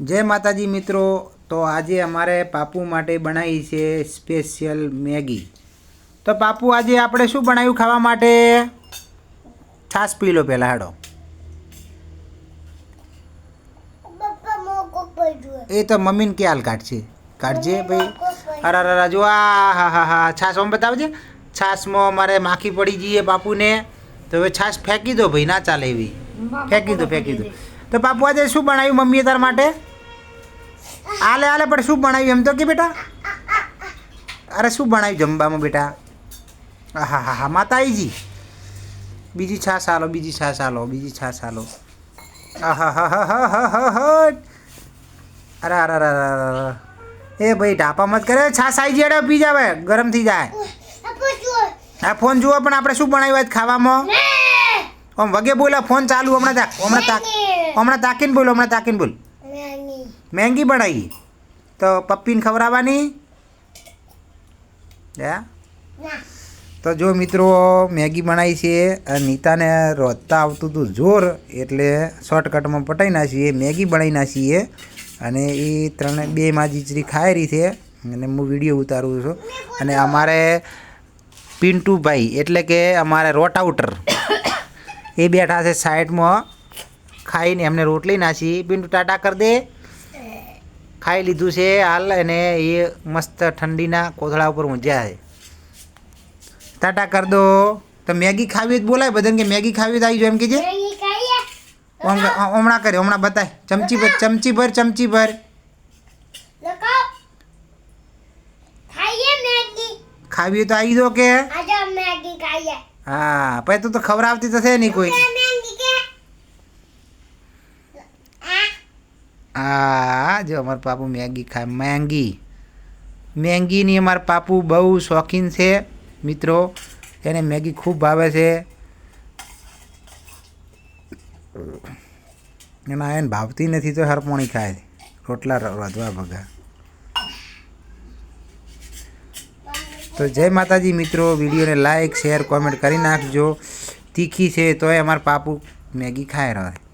જય માતાજી મિત્રો. તો આજે અમારે પાપુ માટે બનાવી છે સ્પેશિયલ મેગી. તો પાપુ આજે આપણે શું બનાવ્યું ખાવા માટે? છાશ પી લો પહેલાં હાડો. એ તો મમ્મીને ક્યાં હાલ કાઢશે. કાઢજે ભાઈ. અરે અરે જો આ હા હા હા. છાશ આમ બતાવજે. છાશમાં અમારે માખી પડી જઈએ પાપુને. તો હવે છાશ ફેંકી દો ભાઈ. ના ચાલે એવી. ફેંકી દો ફેંકી દો. તો પાપુ આજે શું બનાવ્યું મમ્મીએ તાર માટે? આલે આલે પણ શું બનાવ્યું એમ તો કે બેટા? અરે શું બનાવ્યું જમવામાં બેટા? હા હા હા માતાજી બીજી છાશ આલો બીજી છાશ આલો બીજી છાશ આલો. આહા હા હા હા હા હા હા. અરે અરે અરે એ ભાઈ ઢાપા મત કરે છાશ આવી જાય પી જાવે ગરમ થઈ જાય. આ ફોન જુઓ પણ આપણે શું બનાવ્યું ખાવામાં? આમ વગે બોલા ફોન ચાલુ હમણાં તાક હમણાં તાક હમણાં તાકીને બોલો હમણાં તાકીને બોલ. મહેંગી બનાવી. તો પપ્પીને ખવડાવવાની? તો જો મિત્રો મેગી બનાવી છે અને નીતાને રોધતા આવતું હતું જોર એટલે શોર્ટકટમાં પટાઈ નાખીએ મેગી બનાવી નાખીએ અને એ ત્રણે બે માં જીચરી ખાઈ છે અને હું વીડિયો ઉતારું છું. અને અમારે પિન્ટુભાઈ એટલે કે અમારે રોટાઉટર એ બેઠા છે સાઈડમાં. ખાઈને એમને રોટલી નાખી. પિન્ટુ ટાટા કરી દે. ખાઈ લીધું છે હાલ અને એ મસ્ત ઠંડીના કોથળા ઉપર ઊંઝ્યા છે. ટાટા કરી દો. તો મેગી ખાવી તો બોલાય બધાને કે મેગી ખાવી તો આવી જો એમ કે મેગી હમણાં કરે હમણાં બતાય. ચમચી ભર ચમચી ભર ચમચી ભર. ખાવી તો આવી દો કે. મેગી ખાઈએ. હા પછી તું તો ખવડાવતી તો છે નહીં કોઈ. હા જો અમાર પાપુ મેગી ખાય. મેંગી. મેંગીની અમાર પાપુ બહુ શોખીન છે મિત્રો. એને મેગી ખૂબ ભાવે છે. એના એને ભાવતી નથી તો હરપોણી ખાય. રોટલા રાંધવા ભગા તો જય માતાજી મિત્રો, વિડીયોને લાઈક શેર કોમેન્ટ કરી નાખજો. તીખી છે, તોય અમારા પાપુ મેગી ખાય રહે